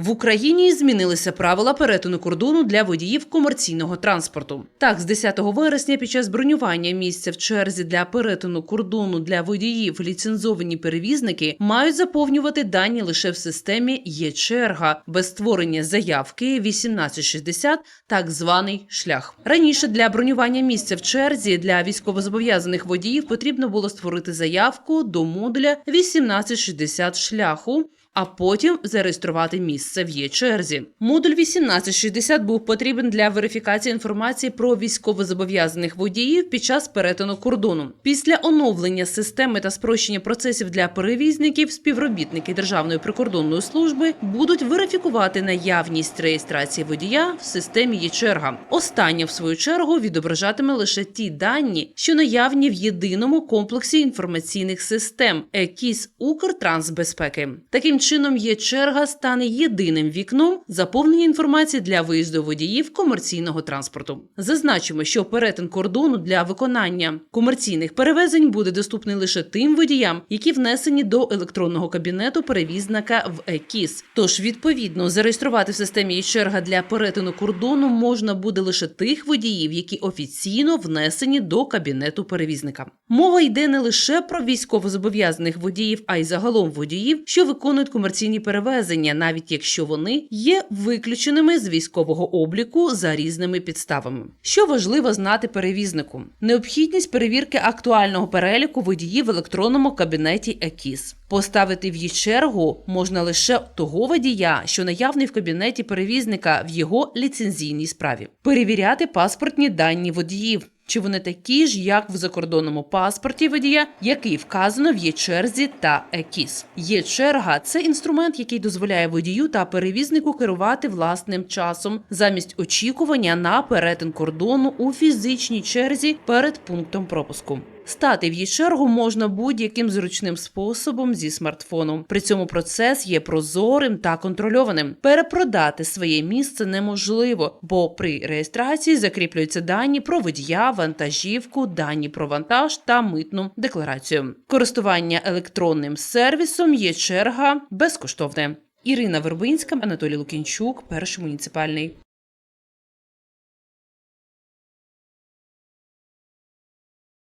В Україні змінилися правила перетину кордону для водіїв комерційного транспорту. Так, з 10 вересня під час бронювання місця в черзі для перетину кордону для водіїв ліцензовані перевізники мають заповнювати дані лише в системі є черга без створення заявки 1860, так званий шлях. Раніше для бронювання місця в черзі для військовозобов'язаних водіїв потрібно було створити заявку до модуля 1860 шляху а потім зареєструвати місце в є черзі. Модуль 1860 був потрібен для верифікації інформації про військовозобов'язаних водіїв під час перетину кордону. Після оновлення системи та спрощення процесів для перевізників співробітники Державної прикордонної служби будуть верифікувати наявність реєстрації водія в системі є черга. Остання, в свою чергу, відображатиме лише ті дані, що наявні в єдиному комплексі інформаційних систем ЕКІС Укртрансбезпеки. Таким чином, є черга стане єдиним вікном заповнення інформації для виїзду водіїв комерційного транспорту. Зазначимо, що перетин кордону для виконання комерційних перевезень буде доступний лише тим водіям, які внесені до електронного кабінету перевізника в ЕКІС. Тож, відповідно, зареєструвати в системі є черга для перетину кордону можна буде лише тих водіїв, які офіційно внесені до кабінету перевізника. Мова йде не лише про військовозобов'язаних водіїв, а й загалом водіїв, що виконують комерційні перевезення, навіть якщо вони є виключеними з військового обліку за різними підставами. Що важливо знати перевізнику: необхідність перевірки актуального переліку водіїв в електронному кабінеті ЕКІС. Поставити в її чергу можна лише того водія, що наявний в кабінеті перевізника в його ліцензійній справі, перевіряти паспортні дані водіїв. Чи вони такі ж, як в закордонному паспорті водія, який вказано в є-черзі та ЕКІС? Є-черга – це інструмент, який дозволяє водію та перевізнику керувати власним часом замість очікування на перетин кордону у фізичній черзі перед пунктом пропуску. Стати в її чергу можна будь-яким зручним способом зі смартфоном. При цьому процес є прозорим та контрольованим. Перепродати своє місце неможливо, бо при реєстрації закріплюються дані про водія, вантажівку, дані про вантаж та митну декларацію. Користування електронним сервісом є черга безкоштовне. Ірина Вербинська, Анатолій Лукінчук, перший муніципальний.